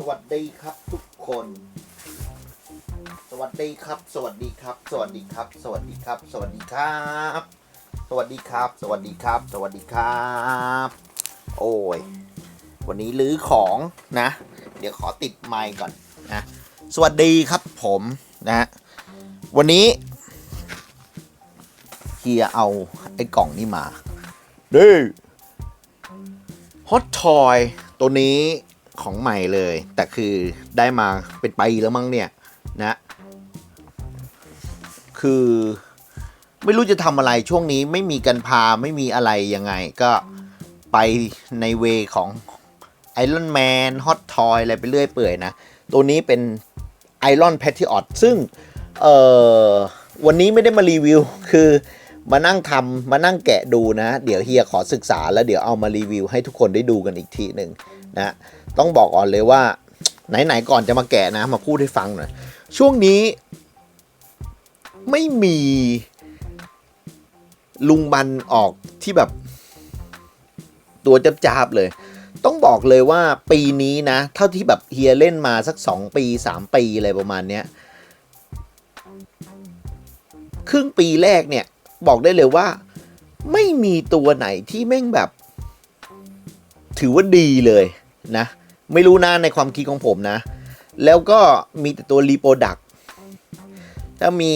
สวัสดีครับทุกคน สวัสดีครับ สวัสดีครับ สวัสดีครับ สวัสดีครับ สวัสดีครับ สวัสดีครับ สวัสดีครับ สวัสดีครับ โอ้ย วันนี้ลื้อของนะ เดี๋ยวขอติดไมค์ก่อนนะ สวัสดีครับผมนะ วันนี้เฮียเอาไอ้กล่องนี้มาดื้อฮอตทอยตัวนี้ ของใหม่เลย แต่คือได้มาเป็นปีแล้วมั้งเนี่ยนะคือไม่รู้จะทำอะไรช่วงนี้ไม่มีกันพาไม่มีอะไรยังไง ก็ไปในเวของไอรอนแมนฮอตทอยอะไรไปเรื่อยเปื่อยนะ ตัวนี้เป็นไอรอนแพท i ออ t ซึ่ง เออวันนี้ไม่ได้มารีวิว คือมานั่งทำมานั่งแกะดูนะ เดี๋ยวเฮียขอศึกษาแล้วเดี๋ยวเอามารีวิวให้ทุกคนได้ดูกันอีกทีหนึ่งนะ ต้องบอกก่อนเลยว่า ไหนๆก่อนจะมาแกะนะ มาพูดให้ฟังหน่อย ช่วงนี้ ไม่มี ลุงบันออกที่แบบ ตัวจับๆเลย ต้องบอกเลยว่าปีนี้นะ เท่าที่แบบเฮียเล่นมาสัก 2 ปี 3 ปีอะไรประมาณเนี้ยครึ่งปีแรกเนี่ย บอกได้เลยว่า ไม่มีตัวไหนที่แม่งแบบ ถือว่าดีเลยนะ ไม่รู้นะในความคิดของผมนะ แล้วก็มีแต่ตัวรีโปรดักถ้ามี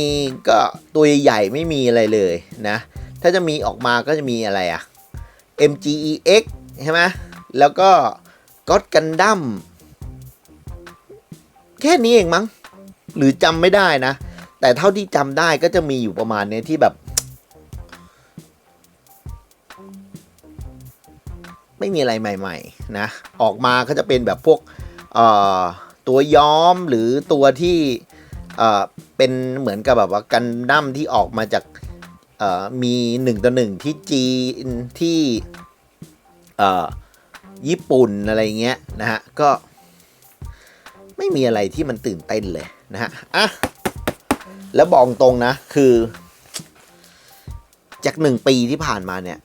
ก็ตัวใหญ่ๆไม่มีอะไรเลยนะ ถ้าจะมีออกมาก็จะมีอะไรอะ MGEX ใช่ไหมแล้วก็ก็ดกันดั้มแค่นี้เองมั้ง หรือจำไม่ได้นะ แต่เท่าที่จำได้ก็จะมีอยู่ประมาณเนี้ยที่แบบ ไม่มีอะไรใหม่ๆนะออกมาก็จะเป็นแบบพวกตัวย้อมหรือตัวที่เป็นเหมือนกับแบบว่ากันดั้มที่ออกมาจากมีหนึ่งต่อหนึ่งที่จีนที่ญี่ปุ่นอะไรเงี้ยนะฮะก็ไม่มีอะไรที่มันตื่นเต้นเลยนะฮะอะแล้วบอกตรงนะคือ จากหนึ่งปีที่ผ่านมาเนี่ย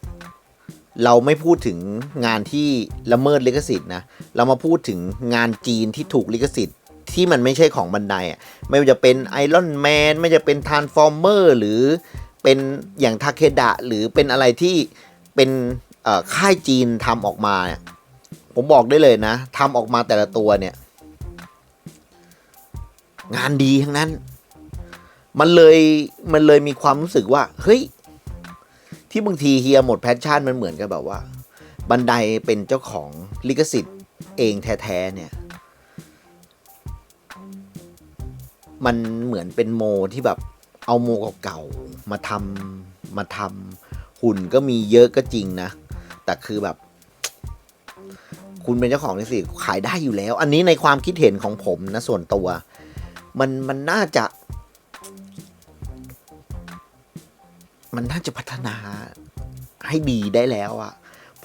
เราไม่พูดถึงงานที่ละเมิดลิขสิทธิ์นะ เรามาพูดถึงงานจีนที่ถูกลิขสิทธิ์ที่มันไม่ใช่ของบันไดอะ ไม่ว่าจะเป็นไอรอนแมนไม่จะเป็นท r น s f อร์เมอร์หรือเป็นอย่างทาเคดะหรือเป็นอะไรที่เป็นค่ายจีนทำออกมาเนี่ยผมบอกได้เลยนะทำออกมาแต่ละตัวเนี่ย งานดีทั้งนั้น มันเลยมันเลยมีความรู้สึกว่า เฮ้ย ที่บางทีเฮียหมดแพชชั่นมันเหมือนกับแบบว่า บันไดเป็นเจ้าของลิขสิทธิ์เองแท้ๆเนี่ย มันเหมือนเป็นโมที่แบบเอาโมเก่าๆมาทำมาทำหุ่นก็มีเยอะก็จริงนะ แต่คือแบบ คุณเป็นเจ้าของลิขสิทธิ์ขายได้อยู่แล้ว อันนี้ในความคิดเห็นของผมนะส่วนตัว มันมันน่าจะ มันน่าจะพัฒนาให้ดีได้แล้วอะ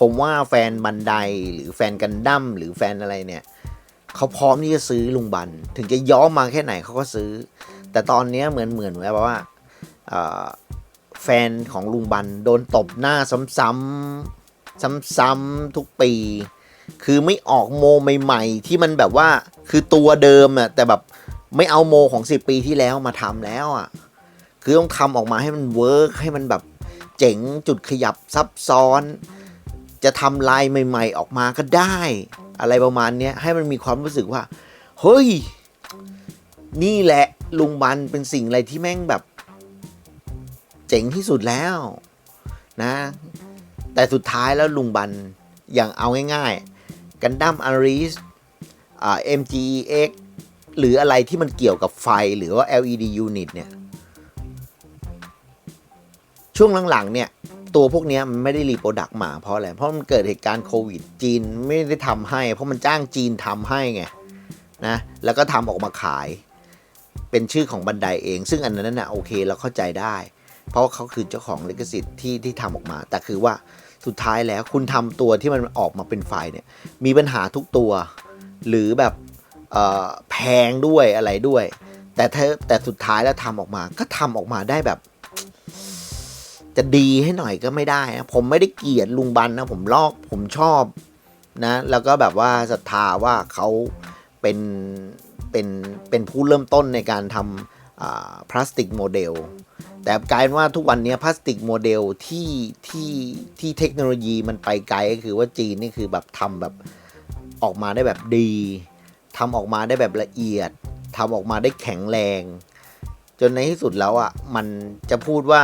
ผมว่าแฟนบันไดหรือแฟนกันดั้มหรือแฟนอะไรเนี่ยเขาพร้อมที่จะซื้อลุงบัน ถึงจะย้อมมาแค่ไหนเขาก็ซื้อ แต่ตอนนี้เหมือนเหมือนแบบว่าแฟนของลุงบันโดนตบหน้าซ้ำๆซ้ำๆทุกปี คือไม่ออกโมใหม่ ๆ ที่มันแบบว่าคือตัวเดิมอะแต่แบบไม่เอาโมของสิบปีที่แล้วมาทำแล้วอะ คือต้องทำออกมาให้มันเวิร์กให้มันแบบเจ๋งจุดขยับซับซ้อน จะทำลายใหม่ ๆ ออกมาก็ได้ อะไรประมาณนี้ให้มันมีความรู้สึกว่า เฮ้ย นี่แหละลุงบันเป็นสิ่งอะไรที่แม่งแบบ เจ๋งที่สุดแล้วนะ แต่สุดท้ายแล้วลุงบันอย่างเอาง่ายๆกันดั้มอาริสอ่า MGX หรืออะไรที่มันเกี่ยวกับไฟหรือว่า LED unit เนี่ย ช่วงหลังๆเนี่ยตัวพวกนี้มันไม่ได้รีโปรดักต์มาเพราะอะไร เพราะมันเกิดเหตุการณ์โควิดจีนไม่ได้ทำให้ เพราะมันจ้างจีนทำให้ไงนะแล้วก็ทำออกมาขาย เป็นชื่อของบันไดเอง ซึ่งอันนั้นน่ะโอเคเราเข้าใจได้ เพราะว่าเขาคือเจ้าของลิขสิทธิ์ที่ที่ทำออกมา แต่คือว่าสุดท้ายแล้วคุณทำตัวที่มันออกมาเป็นไฟเนี่ยมีปัญหาทุกตัว หรือแบบแพงด้วยอะไรด้วย แต่แต่สุดท้ายแล้วทำออกมาก็ทำออกมาได้แบบ จะดีให้หน่อยก็ไม่ได้นะผมไม่ได้เกลียดลุงบันนะผมลอกผมชอบนะ แล้วก็แบบว่าศรัทธาว่าเขาเป็นเป็นเป็นผู้เริ่มต้นในการทำพลาสติกโมเดลแต่กลายเป็นว่าทุกวันนี้พลาสติกโมเดลที่ที่ที่เทคโนโลยีมันไปไกลก็คือว่าจีนนี่คือแบบทำแบบออกมาได้แบบดีทำออกมาได้แบบละเอียดทำออกมาได้แข็งแรง จนในที่สุดแล้วอะมันจะพูดว่า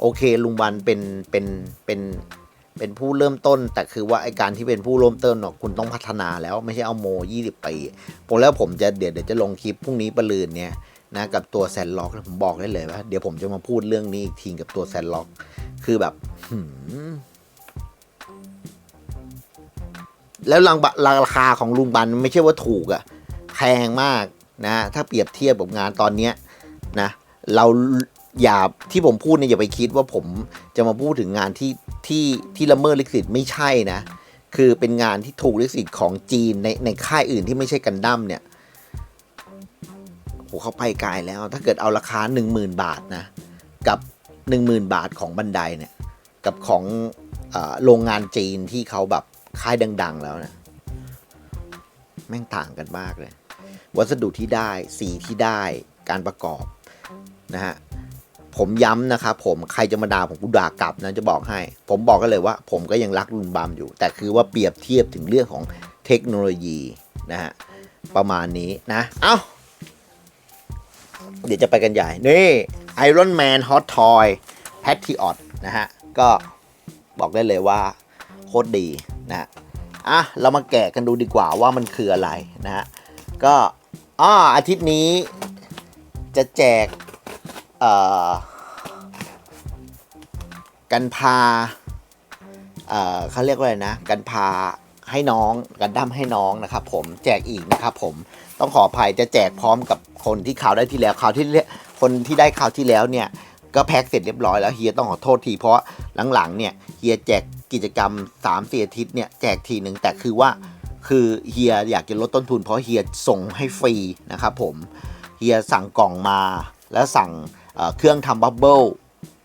โอเคลุงบันเป็นเป็นเป็นเป็นผู้เริ่มต้น แต่คือว่าไอการที่เป็นผู้เริ่มต้นเนาะคุณต้องพัฒนาแล้วไม่ใช่เอาโมยี่สิบปีผมแล้วผมจะเดี๋ยวเดี๋ยวจะลงคลิปพรุ่งนี้ประลืนเนี่ยนะกับตัวแซนล็อกผมบอกได้เลยว่าเดี๋ยวผมจะมาพูดเรื่องนี้อีกทีกับตัวแซนล็อก คือแบบหืมแล้วรังราคาของลุงบันไม่ใช่ว่าถูกอะแพงมากนะ ถ้าเปรียบเทียบกับงานตอนเนี้ยนะ เรา อย่าที่ผมพูดเนี่ยอย่าไปคิดว่าผมจะมาพูดถึงงานที่ที่ที่ละเมิดลิขสิทธิ์ไม่ใช่นะ คือเป็นงานที่ถูกลิขสิทธิ์ของจีนในในค่ายอื่นที่ไม่ใช่กันดั้มเนี่ยโหเขาไปไกลแล้ว ถ้าเกิดเอาราคา 10,000 บาทนะ กับ 10,000 บาทของบันไดเนี่ย กับของออโรงงานจีนที่เขาแบบค่ายดัง ๆ แล้วนะแม่งต่างกันมากเลย วัสดุที่ได้สีที่ได้การประกอบนะฮะ ผมย้ำนะครับผมใครจะมาด่าผมกูด่ากลับนะจะบอกให้ ผมบอกกันเลยว่า ผมก็ยังรักรุนบามอยู่ แต่คือว่าเปรียบเทียบถึงเรื่องของเทคโนโลยีนะฮะประมาณนี้นะ เอ้า เดี๋ยวจะไปกันใหญ่ นี่ Iron Man Hot Toy Patriot นะฮะ ก็บอกได้เลยว่าโคตรดีนะอะ เรามาแกะกันดูดีกว่าว่ามันคืออะไรนะฮะ ก็อ้ออาทิตย์นี้จะแจก เอ่อ กันพาเอ่อเขาเรียกว่าอะไรนะ กันพาให้น้องกันดั้มให้น้องนะครับ ผมแจกอีกนะครับ ผมต้องขออภัยจะแจกพร้อมกับคนที่ข่าวได้ที่แล้วข่าวที่คนที่ได้ข่าวที่แล้วเนี่ยก็แพ็คเสร็จเรียบร้อยแล้วเฮียต้องขอโทษทีเพราะหลังๆเนี่ยเฮียแจกกิจกรรม3ามสี่อาทิตย์เนี่ยแจกทีหนึ่งแต่คือว่าคือเฮียอยากจะลดต้นทุนเพราะเฮียส่งให้ฟรีนะครับผมเฮียสั่งกล่องมาแล้วสั่งเเครื่องทำบับเบิล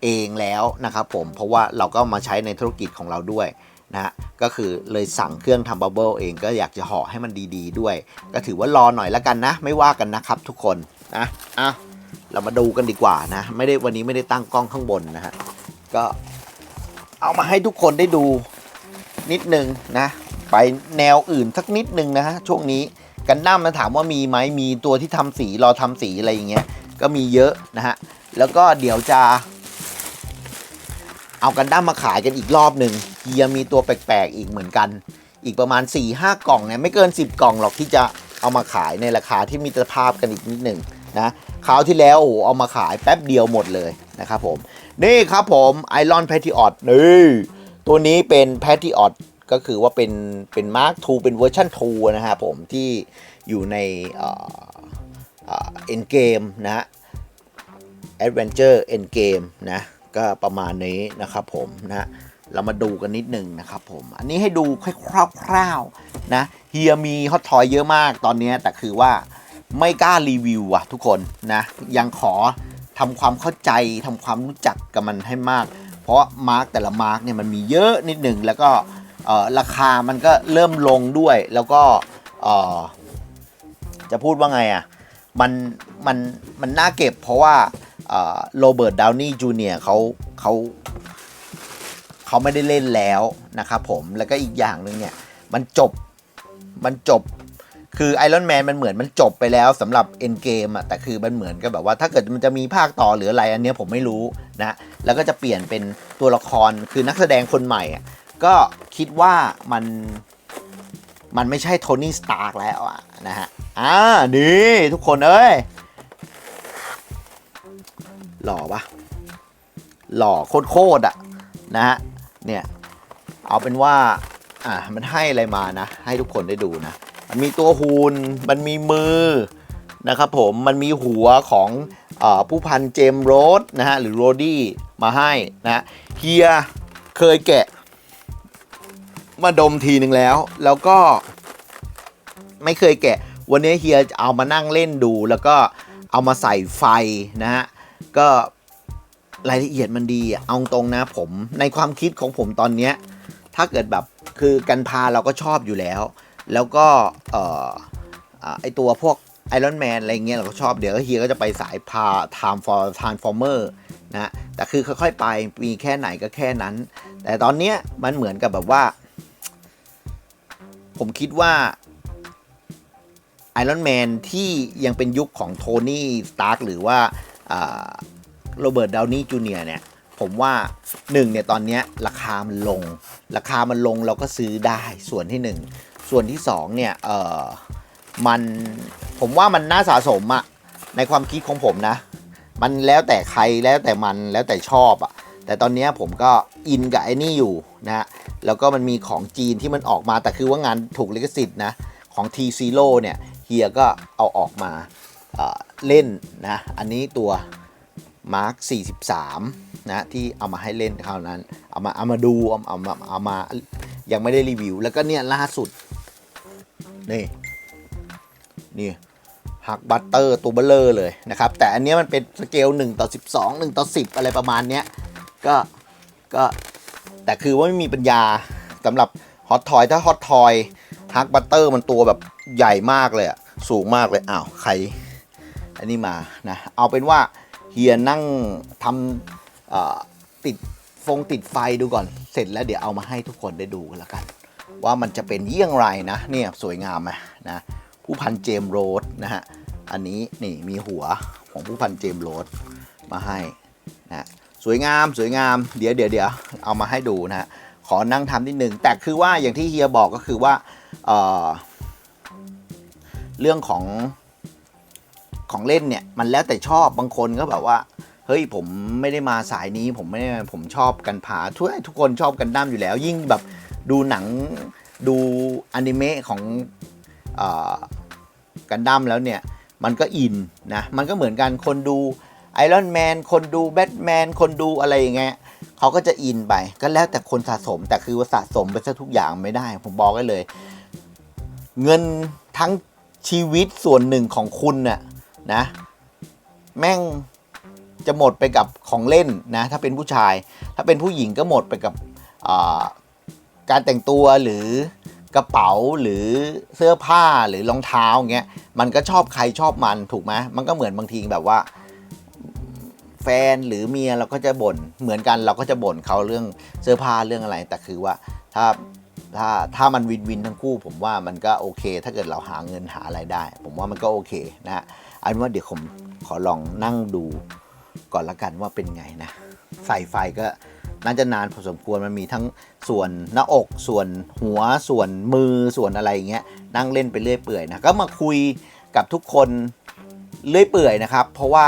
เองแล้วนะครับผมเพราะว่าเราก็มาใช้ในธุรกิจของเราด้วยนะฮะก็คือเลยสั่งเครื่องทำบับเบิลเองก็อยากจะห่อให้มันดีๆด้วย ก็ถือว่ารอหน่อยแล้วกันนะ ไม่ว่ากันนะครับทุกคนนะอะเรามาดูกันดีกว่านะ ไม่ได้วันนี้ไม่ได้ตั้งกล้องข้างบนนะฮะก็เอามาให้ทุกคนได้ดูนิดนึงนะ ไปแนวอื่นสักนิดนึงนะฮะช่วงนี้กันดั้มมาถามว่ามีไหมมีตัวที่ทำสีรอทำสีอะไรอย่างเงี้ยก็มีเยอะนะฮะแล้วก็เดี๋ยวจะ เอากันดั้มมาขายกันอีกรอบหนึ่งเฮียมีตัวแปลกๆอีกเหมือนกัน อีกประมาณ 4-5 กล่องเนี่ยไม่เกิน 10 กล่องหรอกที่จะเอามาขายในราคาที่มีตรภาพกันอีกนิดหนึ่งนะคราวที่แล้วโอ้เอามาขายแป๊บเดียวหมดเลยนะครับผม นี่ครับผมไอรอนแพทิออตนี่ตัวนี้เป็นแพทิออตก็คือว่าเป็นเป็นมาร์ค2เป็นเวอร์ชัน2นะฮะผมที่อยู่ในเอ็นเกมนะฮะ Adventure Endgame นะ ก็ประมาณนี้นะครับผมนะเรามาดูกันนิดหนึ่งนะครับผม อันนี้ให้ดูค่คร่าวๆนะเฮียมีฮอตทอยเยอะมากตอนนี้แต่คือว่าไม่กล้ารีวิวอะทุกคนนะ ยังขอทำความเข้าใจทำความรู้จักกับมันให้มาก เพราะมาร์กแต่ละมาร์กเนี่ยมันมีเยอะนิดหนึ่งแล้วก็ราคามันก็เริ่มลงด้วยแล้วก็จะพูดว่าไงอะมันมันมันน่าเก็บเพราะว่า โรเบิร์ตดาวนี่จูเนียร์เขาเขาเขาไม่ได้เล่นแล้วนะครับผมแล้วก็อีกอย่างหนึ่งเนี่ยมันจบมันจบคือไอรอนแมนมันเหมือนมันจบไปแล้วสำหรับเอ็นเกมอะแต่คือมันเหมือนกับแบบว่าถ้าเกิดมันจะมีภาคต่อหรืออะไรอันเนี้ยผมไม่รู้นะ แล้วก็จะเปลี่ยนเป็นตัวละครคือนักแสดงคนใหม่อะก็คิดว่ามันมันไม่ใช่โทนี่สตาร์กแล้วอะนะฮะอ่านี่ทุกคนเอ้ย หล่อปะหล่อโคตรๆอะนะฮะเนี่ยเอาเป็นว่าอ่ามันให้อะไรมานะ ให้ทุกคนได้ดูนะ มันมีตัวหุ่นมันมีมือนะครับผมมันมีหัวของอผู้พันเจมส์โรสนะฮะหรือโรดี้มาให้นะเฮียเคยแกะ มาดมทีหนึ่งแล้ว แล้วก็ไม่เคยแกะ วันนี้เฮียเอามานั่งเล่นดู แล้วก็เอามาใส่ไฟนะฮะ ก็รายละเอียดมันดีเอาตรงนะผมในความคิดของผมตอนเนี้ยถ้าเกิดแบบคือกันพาเราก็ชอบอยู่แล้ว แล้วก็เอ่อไอตัวพวกไอรอนแมนอะไรเงี้ยเราก็ชอบเดี๋ยวเฮียก็จะไปสายพา time for transformer นะแต่คือค่อยๆไปมีแค่ไหนก็แค่นั้น แต่ตอนเนี้ยมันเหมือนกับแบบว่า ผมคิดว่าไอรอนแมนที่ยังเป็นยุคของโทนี่สตาร์กหรือว่า โรเบิร์ตดาวนี่จูเนียเนี่ยผมว่าหนึ่งเนี่ยตอนนี้ราคามันลง ราคามันลงเราก็ซื้อได้ส่วนที่หนึ่งส่วนที่สองเนี่ยเออมันผมว่ามันน่าสะสมอะในความคิดของผมนะ มันแล้วแต่ใครแล้วแต่มันแล้วแต่ชอบอะแต่ตอนนี้ผมก็อินกับไอ้นี่อยู่นะฮะแล้วก็มันมีของจีนที่มันออกมาแต่คือว่างานถูกลิขสิทธิ์นะของ T Zero เนี่ยเฮียก็เอาออกมา เล่นนะอันนี้ตัว Mark 43 นะที่เอามาให้เล่นคราวนั้น เอามาเอามาดูเอาเอามาเอามายังไม่ได้รีวิว แล้วก็เนี่ยล่าสุด นี่นี่ฮักบัตเตอร์ตัวเบลเลอร์เลยนะครับ แต่อันนี้มันเป็นสเกล1ต่อ12 1ต่อ10 อะไรประมาณเนี้ยก็ก็แต่คือว่าไม่มีปัญญาสำหรับฮอตทอยถ้าฮอตทอยฮักบัตเตอร์มันตัวแบบใหญ่มากเลยอะสูงมากเลยอ้าวใคร อันนี้มานะเอาเป็นว่าเฮียนั่งทำติดฟงติดไฟดูก่อน เสร็จแล้วเดี๋ยวเอามาให้ทุกคนได้ดูกันแล้วกัน ว่ามันจะเป็นเยี่ยงไรนะเนี่ยสวยงามไหมนะผู้พันเจมโรสนะฮะอันนี้นี่มีหัวของผู้พันเจมโรสมาให้นะสวยงามสวยงามเดี๋ยวเดี๋ยวเดี๋ยวเอามาให้ดูนะฮะขอนั่งทำนิดหนึ่งแต่คือว่าอย่างที่เฮียบอกก็คือว่าเเรื่องของ ของเล่นเนี่ย มันแล้วแต่ชอบบางคนก็แบบว่า เฮ้ยผมไม่ได้มาสายนี้ ผมไม่ได้ผมชอบกันผาทุกทุกคนชอบกันดั้มอยู่แล้ว ยิ่งแบบดูหนังดูอนิเมะของอ่อกันดั้มแล้วเนี่ย มันก็อินนะ มันก็เหมือนกันคนดูไอรอนแมนคนดูแบทแมนคนดูอะไรอย่างเงี้ยเขาก็จะอินไปก็แล้วแต่คนสะสมแต่คือว่าสะสมไปซะทุกอย่างไม่ได้ ผมบอกได้เลย เงินทั้งชีวิตส่วนหนึ่งของคุณน่ะ นะ แม่งจะหมดไปกับของเล่นนะ ถ้าเป็นผู้ชาย ถ้าเป็นผู้หญิงก็หมดไปกับการแต่งตัวหรือกระเป๋าหรือเสื้อผ้าหรือรองเท้าเงี้ยมันก็ชอบใครชอบมันถูกไหมมันก็เหมือนบางทีแบบว่า แฟนหรือเมียเราก็จะบ่นเหมือนกันเราก็จะบ่นเขาเรื่องเสื้อผ้าเรื่องอะไร แต่คือว่าถ้าถ้าถ้ามันวินวินทั้งคู่ ผมว่ามันก็โอเค ถ้าเกิดเราหาเงินหาอะไรได้ ผมว่ามันก็โอเคนะฮะ อันว่าเดี๋ยวผมขอลองนั่งดูก่อนละกันว่าเป็นไงนะ ใส่ไฟก็น่าจะนานพอสมควรมันมีทั้งส่วนหน้าอกส่วนหัวส่วนมือส่วนอะไรอย่างเงี้ยนั่งเล่นไปเรื่อยเปื่อยนะก็มาคุยกับทุกคนเรื่อยเปื่อยนะครับ เพราะว่า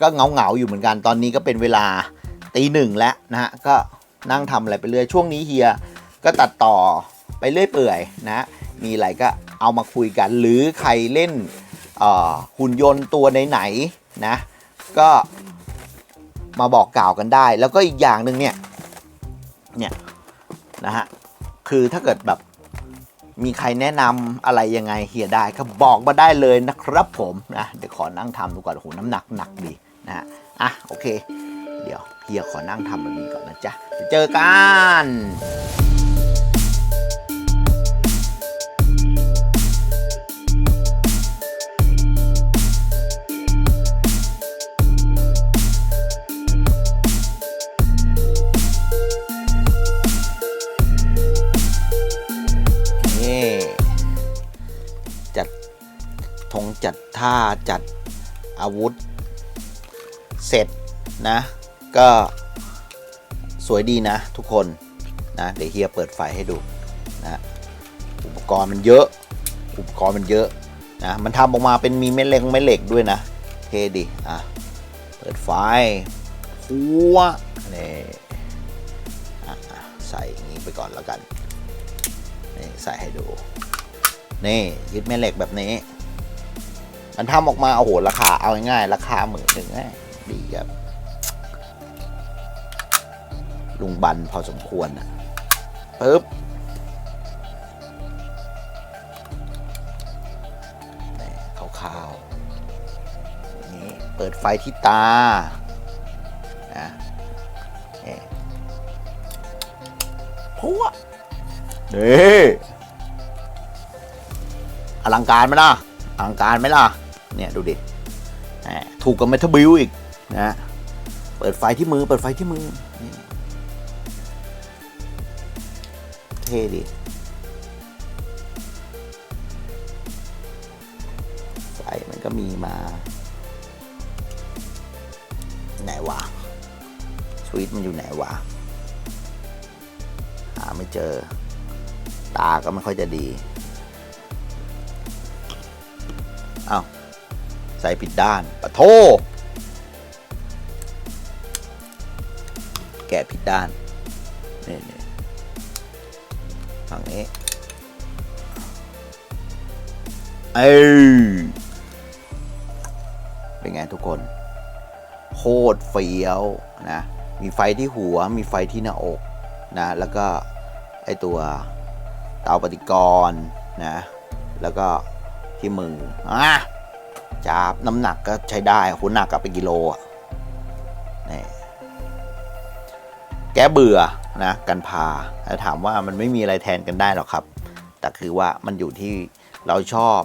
ก็เงาเงาอยู่เหมือนกันตอนนี้ก็เป็นเวลาตีหนึ่งแล้วนะฮะก็นั่งทำอะไรไปเรื่อยช่วงนี้เฮียก็ตัดต่อไปเรื่อยเปื่อยนะมีอะไรก็เอามาคุยกัน หรือใครเล่น หุ่นยนต์ตัวไหนๆนะ ก็มาบอกกล่าวกันได้ แล้วก็อีกอย่างหนึ่งเนี่ยเนี่ยนะฮะคือถ้าเกิดแบบมีใครแนะนำอะไรยังไงเฮียได้ก็บอกมาได้เลยนะครับผมนะเดี๋ยวขอนั่งทำดูก่อนโอ้โหน้ำหนักหนักดีนะฮะอะโอเค เดี๋ยวเฮียขอนั่งทำแบบนี้ก่อนนะจ๊ะเจอกัน จัดท่าจัดอาวุธ เสร็จนะ ก็สวยดีนะทุกคนนะเดี๋ยวเฮียเปิดไฟให้ดูนะอุปกรณ์มันเยอะ อุปกรณ์มันเยอะนะมันทำออกมาเป็นมีแม่เหล็กแม่เหล็กด้วยนะ เท่ดีอะเปิดไฟหัวนี่ใส่อย่างนี้ไปก่อนแล้วกันนี่ใส่ให้ดูนี่ยึดแม่เหล็กแบบนี้ มันทำออกมาโอ้โหราคาเอาง่ายๆราคาหมื่นหนึ่งนะดีครับลุงบันพอสมควรนะปึ๊บนี่ขาวๆนี่เปิดไฟที่ตานะพัวนี่อลังการไหมล่ะอลังการไหมล่ะ เนี่ยดูดิถูกกับเมทัลบิลอีกนะเปิดไฟที่มือเปิดไฟที่มือนี่เท่ดิไฟมันก็มีมา ไหนวะสวิตมันอยู่ไหนวะ หาไม่เจอ ตาก็ไม่ค่อยจะดี ใส่ผิดด้านปะโทแกะผิดด้านนี่นี่ฝั่งนี้เอ้ยเป็นไงทุกคน โคตรเฟี้ยวนะ มีไฟที่หัว มีไฟที่หน้าอกนะ แล้วก็ไอตัวเตาปฏิกรณ์นะ แล้วก็ที่มืออะ จับน้ำหนักก็ใช้ได้โหหนักกับเป็นกิโลอะนี่แกเบื่อนะกันพาแต่ถามว่ามันไม่มีอะไรแทนกันได้หรอกครับ แต่คือว่ามันอยู่ที่เราชอบ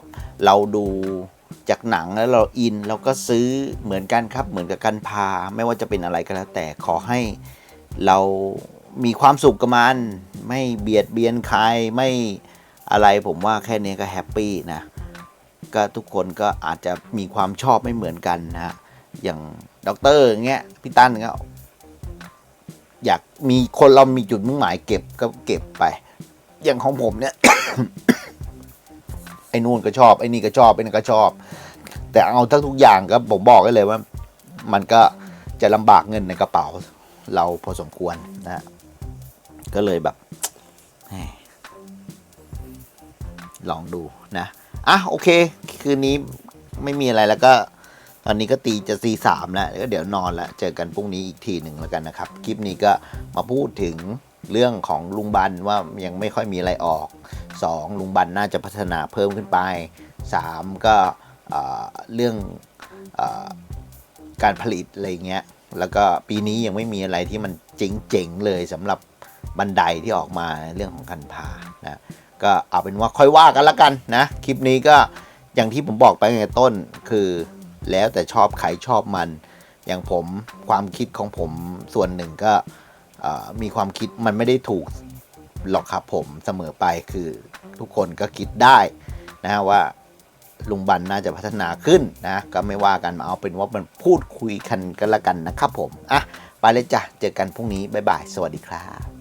เราดูจากหนังแล้วเราอินเราก็ซื้อเหมือนกันครับ เหมือนกับกันพา ไม่ว่าจะเป็นอะไรก็แล้วแต่ขอให้เรามีความสุขกับมัน ไม่เบียดเบียนใครไม่อะไรผมว่าแค่นี้ก็แฮปปี้นะ ก็ทุกคนก็อาจจะมีความชอบไม่เหมือนกันนะฮะอย่างด็อกเตอร์อย่างเงี้ยพี่ตั้นก็อยากมีคนเรามีจุดมุ่งหมายเก็บก็เก็บไป อย่างของผมเนี่ยไอ้นู่นก็ชอบไอ้นี่ก็ชอบไอ้นี่นก็ชอบ แต่เอาทั้งทุกอย่างก็ผมบอกได้เลยว่า มันก็จะลำบากเงินในกระเป๋า เราพอสมควรนะก็เลยแบบลองดูนะ อะโอเค คืนนี้ไม่มีอะไรแล้วก็ ตอนนี้ก็ตีจะซีสามแล้วก็เดี๋ยวนอนแล้วเจอกันพรุ่งนี้อีกทีหนึ่งแล้วกันนะครับ คลิปนี้ก็มาพูดถึงเรื่องของลุงบันว่ายังไม่ค่อยมีอะไรออก 2. ลุงบันน่าจะพัฒนาเพิ่มขึ้นไป 3. ก็เรื่องอการผลิตอะไรเงี้ยแล้วก็ปีนี้ยังไม่มีอะไรที่มันเจ๋งๆเลยสำหรับบันไดที่ออกมาเรื่องของคันพานะ ก็เอาเป็นว่าค่อยว่ากันละกันนะ คลิปนี้ก็อย่างที่ผมบอกไปในต้นคือแล้วแต่ชอบใครชอบมัน อย่างผมความคิดของผมส่วนหนึ่งก็มีความคิดมันไม่ได้ถูกหรอกครับผมเสมอไปคือทุกคนก็คิดได้นะว่าลุงบันน่าจะพัฒนาขึ้นนะ ก็ไม่ว่ากันมาเอาเป็นว่ามันพูดคุยกันกันละกันนะครับผม อะ ไปเลยจ้ะ เจอกันพรุ่งนี้ บ๊ายบาย สวัสดีครับ